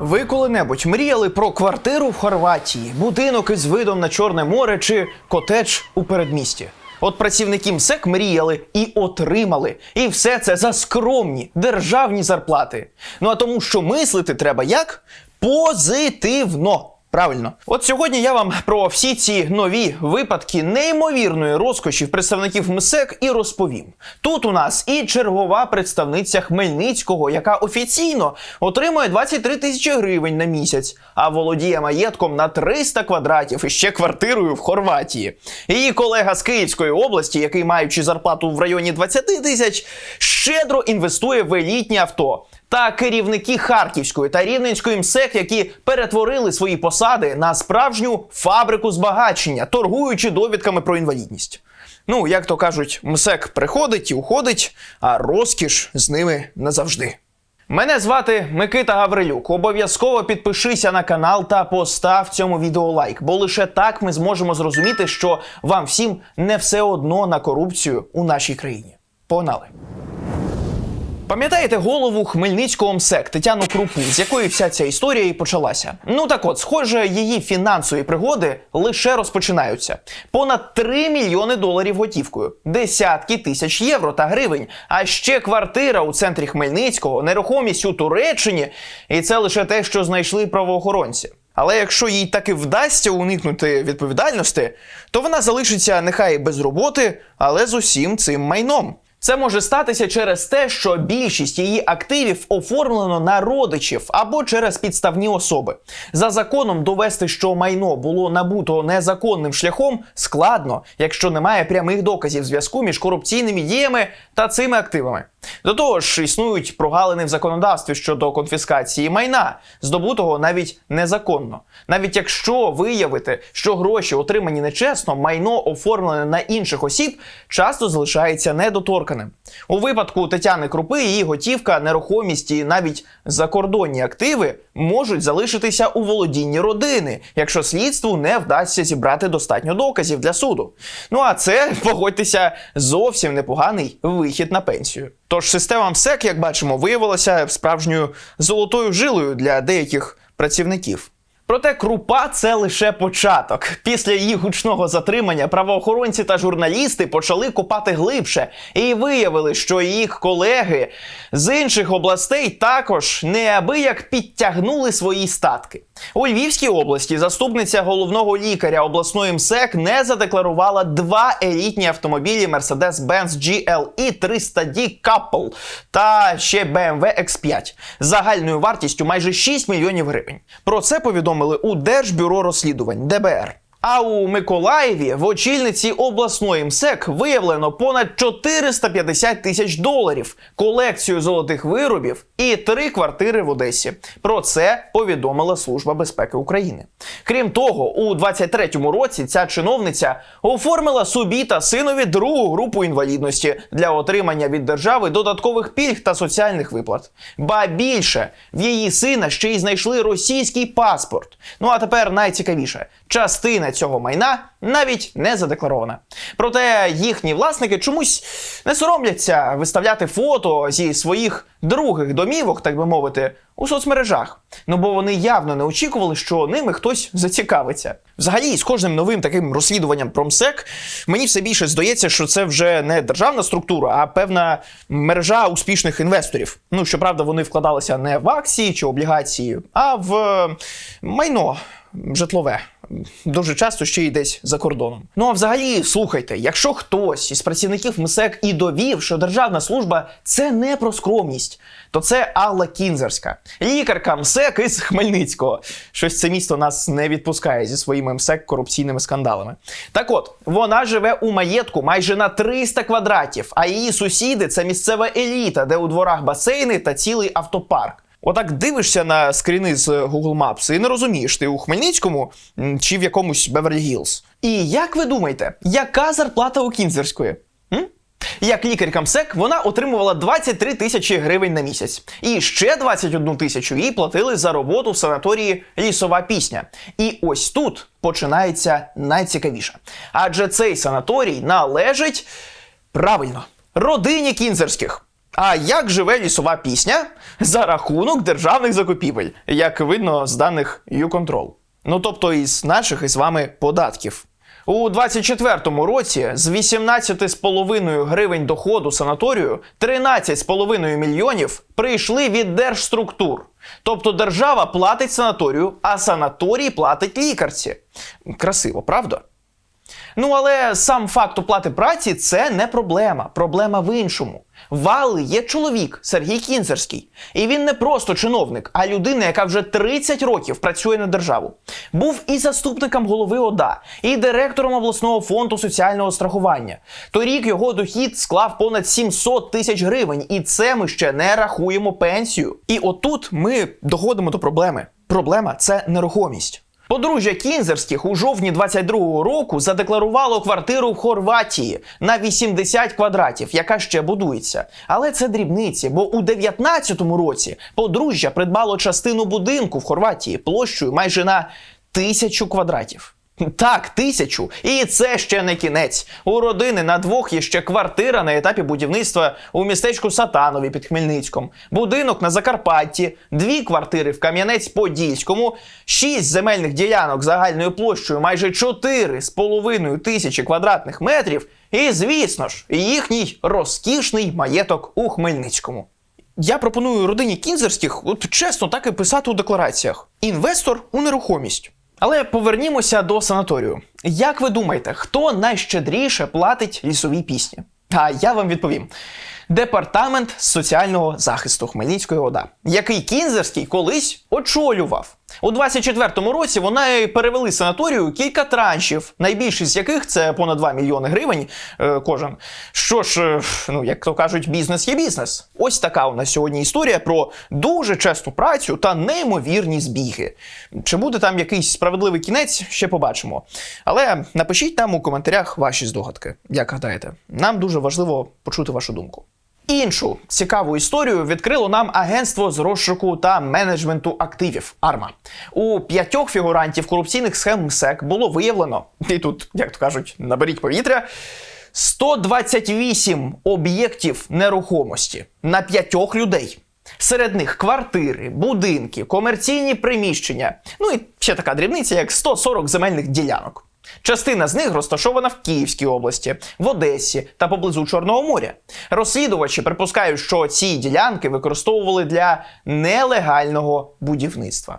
Ви коли-небудь мріяли про квартиру в Хорватії, будинок із видом на Чорне море чи котедж у передмісті? От працівники МСЕК мріяли і отримали. І все це за скромні державні зарплати. Ну а тому, що мислити треба як? Позитивно. Правильно, от сьогодні я вам про всі ці нові випадки неймовірної розкоші представників МСЕК і розповім. Тут у нас і чергова представниця Хмельницького, яка офіційно отримує 23 тисячі гривень на місяць, а володіє маєтком на 300 квадратів і ще квартирою в Хорватії. Її колега з Київської області, який маючи зарплату в районі 20 тисяч, щедро інвестує в елітні авто та керівники Харківської та Рівненської МСЕК, які перетворили свої посади на справжню фабрику збагачення, торгуючи довідками про інвалідність. Ну, як то кажуть, МСЕК приходить і уходить, а розкіш з ними назавжди. Мене звати Микита Гаврилюк. Обов'язково підпишися на канал та постав цьому відео лайк, бо лише так ми зможемо зрозуміти, що вам всім не все одно на корупцію у нашій країні. Погнали! Пам'ятаєте голову Хмельницького МСЕК Тетяну Крупу, з якої вся ця історія і почалася? Ну так от, схоже, її фінансові пригоди лише розпочинаються. Понад 3 мільйони доларів готівкою, десятки тисяч євро та гривень, а ще квартира у центрі Хмельницького, нерухомість у Туреччині, і це лише те, що знайшли правоохоронці. Але якщо їй таки вдасться уникнути відповідальності, то вона залишиться нехай без роботи, але з усім цим майном. Це може статися через те, що більшість її активів оформлено на родичів або через підставні особи. За законом довести, що майно було набуто незаконним шляхом, складно, якщо немає прямих доказів зв'язку між корупційними діями та цими активами. До того ж, існують прогалини в законодавстві щодо конфіскації майна, здобутого навіть незаконно. Навіть якщо виявити, що гроші отримані нечесно, майно оформлене на інших осіб, часто залишається недоторканим. У випадку Тетяни Крупи її готівка, нерухомість і навіть закордонні активи можуть залишитися у володінні родини, якщо слідству не вдасться зібрати достатньо доказів для суду. Ну а це, погодьтеся, зовсім непоганий вихід на пенсію. Тож система МСЕК, як бачимо, виявилася справжньою золотою жилою для деяких працівників. Проте крупа це лише початок. Після її гучного затримання правоохоронці та журналісти почали копати глибше і виявили, що їх колеги з інших областей також неабияк підтягнули свої статки. У Львівській області заступниця головного лікаря обласної МСЕК не задекларувала два елітні автомобілі Mercedes-Benz GLE 300D Couple та ще BMW X5 загальною вартістю майже 6 мільйонів гривень. Про це повідомили у Держбюро розслідувань ДБР. А у Миколаєві в очільниці обласної МСЕК виявлено понад 450 тисяч доларів, колекцію золотих виробів і три квартири в Одесі. Про це повідомила Служба безпеки України. Крім того, у 23-му році ця чиновниця оформила собі та синові другу групу інвалідності для отримання від держави додаткових пільг та соціальних виплат. Ба більше в її сина ще й знайшли російський паспорт. Ну а тепер найцікавіше частина цього майна навіть не задекларована. Проте їхні власники чомусь не соромляться виставляти фото зі своїх других домівок, так би мовити, у соцмережах. Ну бо вони явно не очікували, що ними хтось зацікавиться. Взагалі, з кожним новим таким розслідуванням про МСЕК мені все більше здається, що це вже не державна структура, а певна мережа успішних інвесторів. Ну щоправда, вони вкладалися не в акції чи облігації, а в е, майно житлове. Дуже часто ще й десь за кордоном. Ну а взагалі, слухайте, якщо хтось із працівників МСЕК і довів, що державна служба це не про скромність, то це Алла Кінзерська, лікарка МСЕК із Хмельницького. Щось це місто нас не відпускає зі своїми МСЕК корупційними скандалами. Так от, вона живе у маєтку майже на 300 квадратів, а її сусіди це місцева еліта, де у дворах басейни та цілий автопарк. Отак дивишся на скріни з Google Maps і не розумієш, ти у Хмельницькому чи в якомусь Беверлі Гілз. І як ви думаєте, яка зарплата у Кінзерської? М? Як лікарка МСЕК, вона отримувала 23 тисячі гривень на місяць. І ще 21 тисячу їй платили за роботу в санаторії Лісова пісня. І ось тут починається найцікавіше. Адже цей санаторій належить правильно родині кінзерських. А як живе лісова пісня? За рахунок державних закупівель, як видно з даних YouControl. Ну тобто із наших із вами податків. У 24-му році з 18,5 гривень доходу санаторію 13,5 мільйонів прийшли від держструктур. Тобто держава платить санаторію, а санаторій платить лікарці. Красиво, правда? Ну але сам факт оплати праці це не проблема. Проблема в іншому. Вали є чоловік Сергій Кінзерський. І він не просто чиновник, а людина, яка вже 30 років працює на державу. Був і заступником голови ОДА, і директором обласного фонду соціального страхування. Торік його дохід склав понад 700 тисяч гривень, і це ми ще не рахуємо пенсію. І отут ми доходимо до проблеми. Проблема це нерухомість. Подружжя Кінзерських у жовтні 22-го року задекларувало квартиру в Хорватії на 80 квадратів, яка ще будується. Але це дрібниці, бо у 19-му році подружжя придбало частину будинку в Хорватії площею майже на тисячу квадратів. Так, тисячу. І це ще не кінець. У родини на двох є ще квартира на етапі будівництва у містечку Сатанові під Хмельницьком, будинок на Закарпатті, дві квартири в Кам'янець-Подільському, шість земельних ділянок загальною площею майже 4,5 тисячі квадратних метрів. І, звісно ж, їхній розкішний маєток у Хмельницькому. Я пропоную родині кінзерських, от чесно, так і писати у деклараціях: інвестор у нерухомість. Але повернімося до санаторію. Як ви думаєте, хто найщедріше платить лісовій пісні? А я вам відповім: департамент соціального захисту Хмельницької ОДА, який Кінзерський колись очолював. У 24-му році вона перевели санаторію кілька траншів, найбільший з яких це понад 2 мільйони гривень е, кожен. Що ж, е, ну як то кажуть, бізнес є бізнес. Ось така у нас сьогодні історія про дуже чесну працю та неймовірні збіги. Чи буде там якийсь справедливий кінець, ще побачимо. Але напишіть нам у коментарях ваші здогадки. Як гадаєте, нам дуже важливо почути вашу думку. Іншу цікаву історію відкрило нам агентство з розшуку та менеджменту активів Арма. У п'ятьох фігурантів корупційних схем МСЕК було виявлено, і тут, як то кажуть, наберіть повітря. 128 об'єктів нерухомості на п'ятьох людей. Серед них квартири, будинки, комерційні приміщення. Ну і ще така дрібниця, як 140 земельних ділянок. Частина з них розташована в Київській області, в Одесі та поблизу Чорного моря. Розслідувачі припускають, що ці ділянки використовували для нелегального будівництва.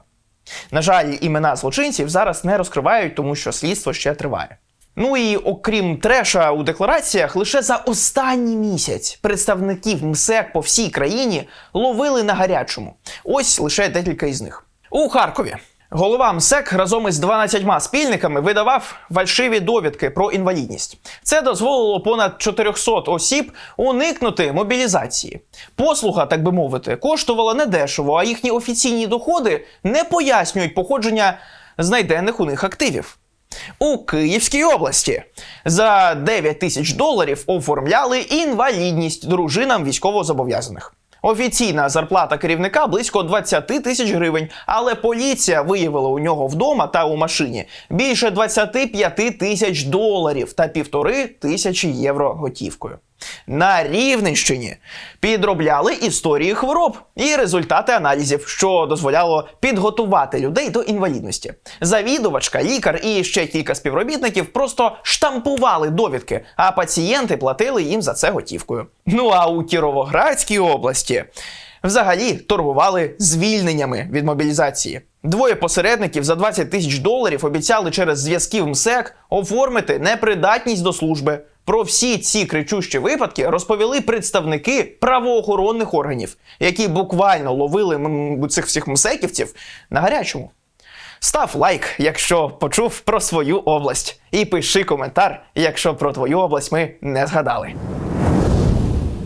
На жаль, імена злочинців зараз не розкривають, тому що слідство ще триває. Ну і окрім треша у деклараціях, лише за останній місяць представників МСЕК по всій країні ловили на гарячому. Ось лише декілька із них. У Харкові Голова МСЕК разом із 12 спільниками видавав фальшиві довідки про інвалідність. Це дозволило понад 400 осіб уникнути мобілізації. Послуга, так би мовити, коштувала недешево, а їхні офіційні доходи не пояснюють походження знайдених у них активів. У Київській області за 9 тисяч доларів оформляли інвалідність дружинам військовозобов'язаних. Офіційна зарплата керівника близько 20 тисяч гривень, але поліція виявила у нього вдома та у машині більше 25 тисяч доларів та півтори тисячі євро готівкою. На Рівненщині підробляли історії хвороб і результати аналізів, що дозволяло підготувати людей до інвалідності. Завідувачка, лікар і ще кілька співробітників просто штампували довідки, а пацієнти платили їм за це готівкою. Ну а у Кіровоградській області взагалі торгували звільненнями від мобілізації. Двоє посередників за 20 тисяч доларів обіцяли через зв'язки в МСЕК оформити непридатність до служби. Про всі ці кричущі випадки розповіли представники правоохоронних органів, які буквально ловили цих всіх мсеківців на гарячому. Став лайк, якщо почув про свою область, і пиши коментар, якщо про твою область ми не згадали.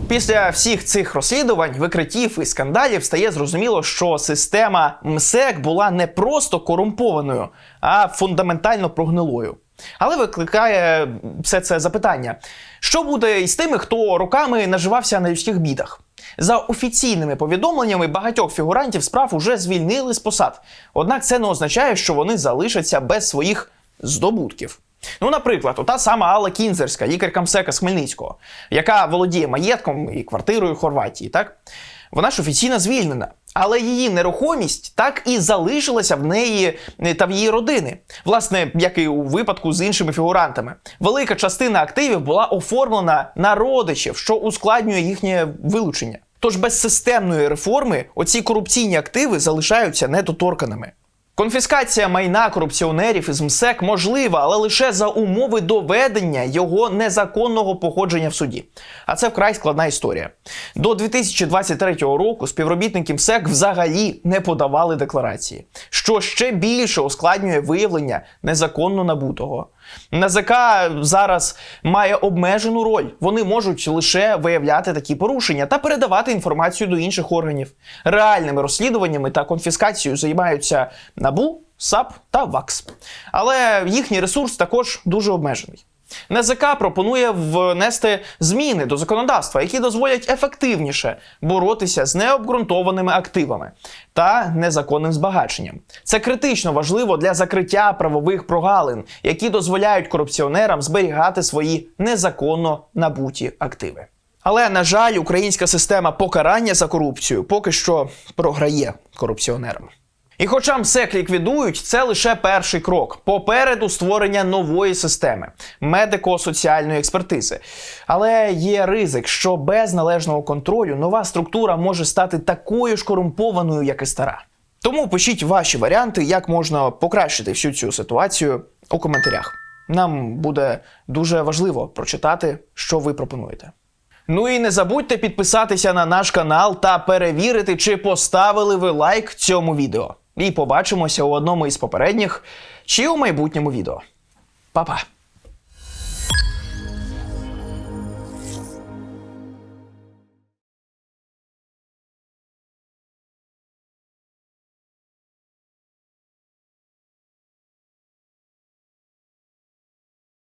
Після всіх цих розслідувань, викриттів і скандалів стає зрозуміло, що система МСЕК була не просто корумпованою, а фундаментально прогнилою. Але викликає все це запитання: що буде із тими, хто роками наживався на людських бідах? За офіційними повідомленнями багатьох фігурантів справ уже звільнили з посад. Однак це не означає, що вони залишаться без своїх здобутків. Ну, наприклад, ота сама Алла Кінзерська, лікарка МСЕКа з Хмельницького, яка володіє маєтком і квартирою Хорватії, так? Вона ж офіційно звільнена. Але її нерухомість так і залишилася в неї е, та в її родини. Власне, як і у випадку з іншими фігурантами. Велика частина активів була оформлена на родичів, що ускладнює їхнє вилучення. Тож без системної реформи оці корупційні активи залишаються недоторканими. Конфіскація майна корупціонерів із МСЕК можлива, але лише за умови доведення його незаконного походження в суді. А це вкрай складна історія. До 2023 року співробітники МСЕК взагалі не подавали декларації, що ще більше ускладнює виявлення незаконно набутого. НАЗК зараз має обмежену роль. Вони можуть лише виявляти такі порушення та передавати інформацію до інших органів. Реальними розслідуваннями та конфіскацією займаються НАБУ, САП та ВАКС. Але їхній ресурс також дуже обмежений. НАЗК пропонує внести зміни до законодавства, які дозволять ефективніше боротися з необґрунтованими активами та незаконним збагаченням. Це критично важливо для закриття правових прогалин, які дозволяють корупціонерам зберігати свої незаконно набуті активи. Але на жаль, українська система покарання за корупцію поки що програє корупціонерам. І хоча МСЕК ліквідують, це лише перший крок. Попереду створення нової системи медико-соціальної експертизи. Але є ризик, що без належного контролю нова структура може стати такою ж корумпованою, як і стара. Тому пишіть ваші варіанти, як можна покращити всю цю ситуацію у коментарях. Нам буде дуже важливо прочитати, що ви пропонуєте. Ну і не забудьте підписатися на наш канал та перевірити, чи поставили ви лайк цьому відео. І побачимося у одному із попередніх чи у майбутньому відео. Па-па!